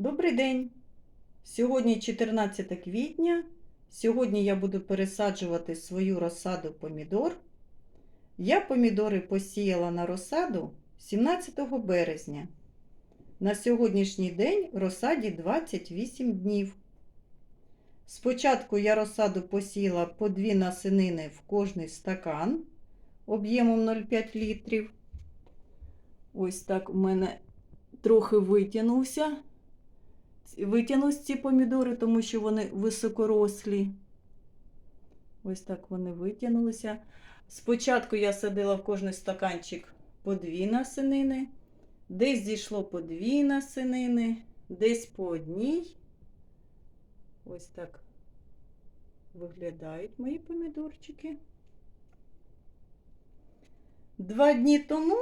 Добрий день! Сьогодні 14 квітня. Сьогодні я буду пересаджувати свою розсаду помідор. Я помідори посіяла на розсаду 17 березня. На сьогоднішній день розсаді 28 днів. Спочатку я розсаду посіяла по дві насинини в кожний стакан об'ємом 0,5 літрів. Ось так у мене трохи витягнувся. Витягнусь ці помідори, тому що вони високорослі. Ось так вони витягнулися. Спочатку я садила в кожний стаканчик по дві насинини, десь зійшло по дві насинини, десь по одній. Ось так виглядають мої помідорчики. Два дні тому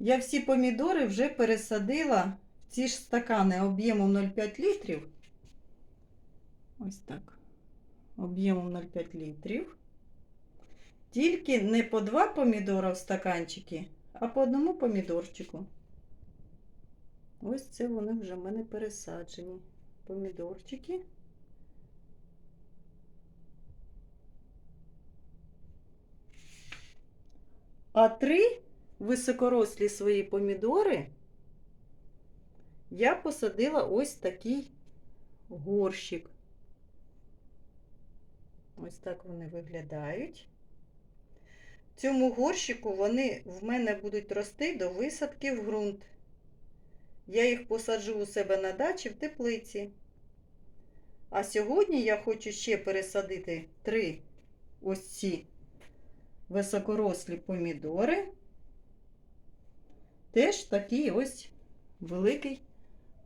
я всі помідори вже пересадила ці ж стакани об'ємом 0,5 літрів. Ось так. Об'ємом 0,5 літрів. Тільки не по два помідора в стаканчики, а по одному помідорчику. Ось це вони вже в мене пересаджені. Помідорчики. А три високорослі свої помідори я посадила ось такий горщик. Ось так вони виглядають. В цьому горщику вони в мене будуть рости до висадки в ґрунт. Я їх посаджу у себе на дачі в теплиці. А сьогодні я хочу ще пересадити три ось ці високорослі помідори. Теж такий ось великий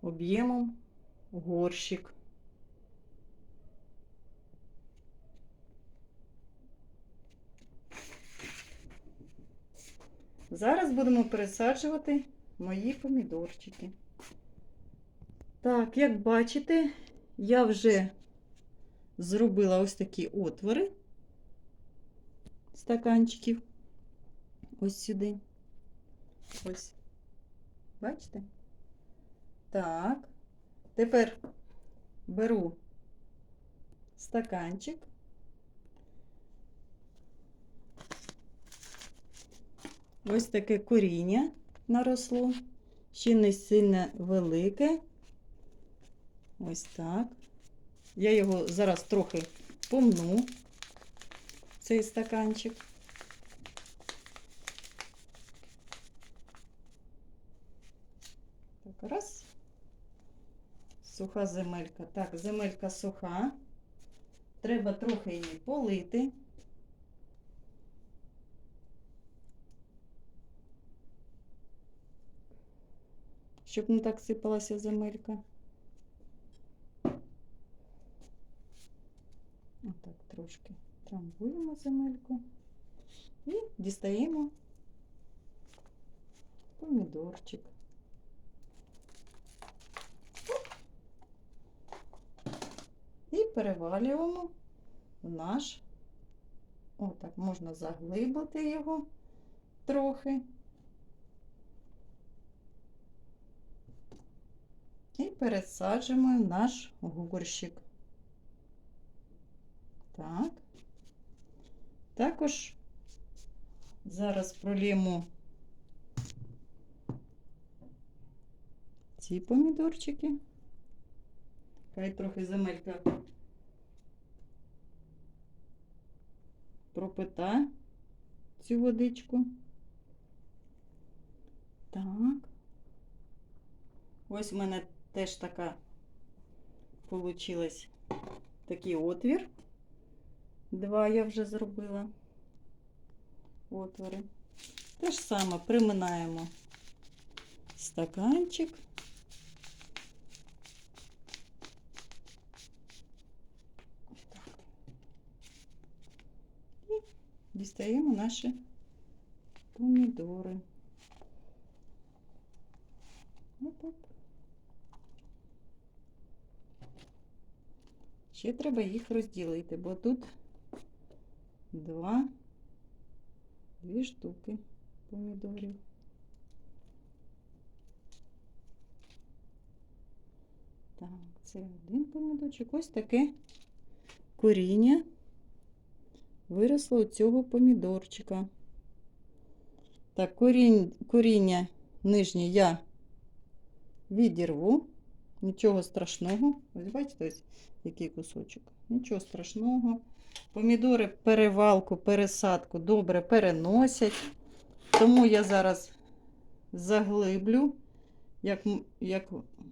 об'ємом горщик. Зараз будемо пересаджувати мої помідорчики. Так, як бачите, я вже зробила ось такі отвори стаканчиків. Ось сюди. Ось. Бачите? Так. Тепер беру стаканчик. Ось таке коріння наросло. Ще не сильно велике. Ось так. Я його зараз трохи помну, цей стаканчик. Так, раз. Суха земелька. Так, земелька суха. Треба трохи її полити. Щоб не так сипалася земелька. Отак трошки трамбуємо земельку і дістаємо помідорчик. І перевалюємо в наш, отак, можна заглибити його трохи. І пересаджуємо наш горщик. Так. Також зараз пролємо ці помідорчики. Хай трохи земелька пропита цю водичку. Так. Ось у мене теж така получилась такий отвір. Два я вже зробила отвори. Те ж саме приминаємо стаканчик. Дістаємо наші помідори. Оп-оп. Ще треба їх розділити, бо тут два, дві штуки помідорів. Так, це один помідорчик. Ось таке коріння виросло у цього помідорчика. Так, корінь, коріння нижнє я відірву. Нічого страшного. Ось бачите, ось який кусочок. Нічого страшного. Помідори перевалку, пересадку добре переносять. Тому я зараз заглиблю, як, як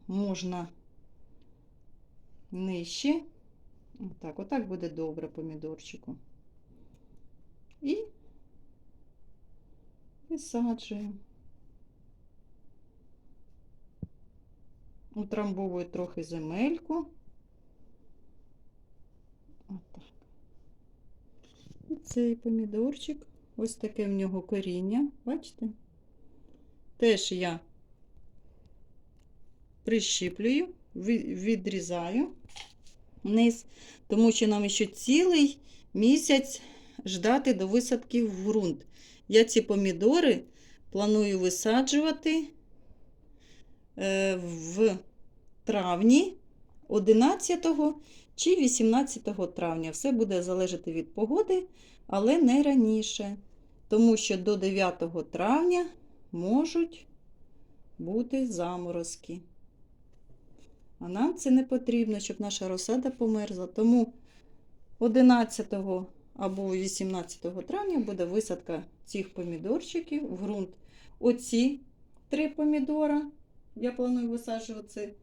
можна нижче. Отак, отак буде добре помідорчику. І висаджую. Утрамбовую трохи земельку. Отак. І цей помідорчик. Ось таке в нього коріння. Бачите? Теж я прищіплюю, відрізаю вниз, тому що нам ще цілий місяць ждати до висадки в ґрунт. Я ці помідори планую висаджувати е, в травні 11 чи 18 травня. Все буде залежати від погоди, але не раніше. Тому що до 9 травня можуть бути заморозки. А нам це не потрібно, щоб наша розсада померзла. Тому 11 або 18 травня буде висадка цих помідорчиків в ґрунт. Оці три помідора я планую висаджувати,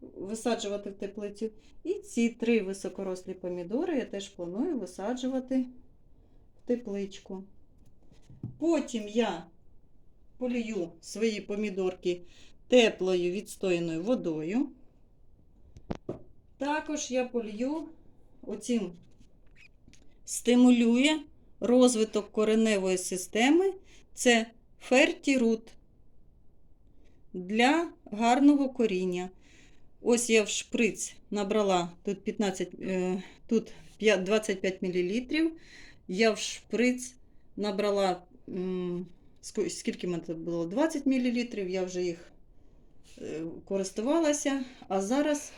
висаджувати в теплицю. І ці три високорослі помідори я теж планую висаджувати в тепличку. Потім я полію свої помідорки теплою відстояною водою. Також я полью оцим стимулює розвиток кореневої системи. Це фертірут для гарного коріння. Ось я в шприц набрала тут 15, е, тут 25 мл. Я в шприц набрала, скільки в було? 20 мл. Я вже їх е, користувалася. А зараз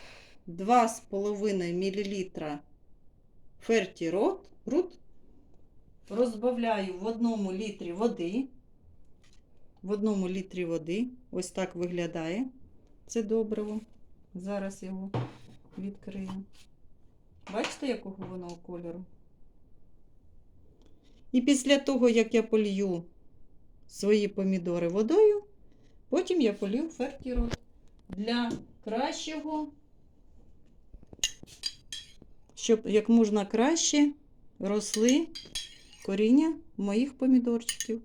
2,5 мл фертірот рут розбавляю в одному літрі води. В одному літрі води. Ось так виглядає це добриво. Зараз його відкрию. Бачите, якого воно кольору? І після того, як я полью свої помідори водою, потім я полью фертірот для кращого, щоб як можна краще росли коріння моїх помідорчиків.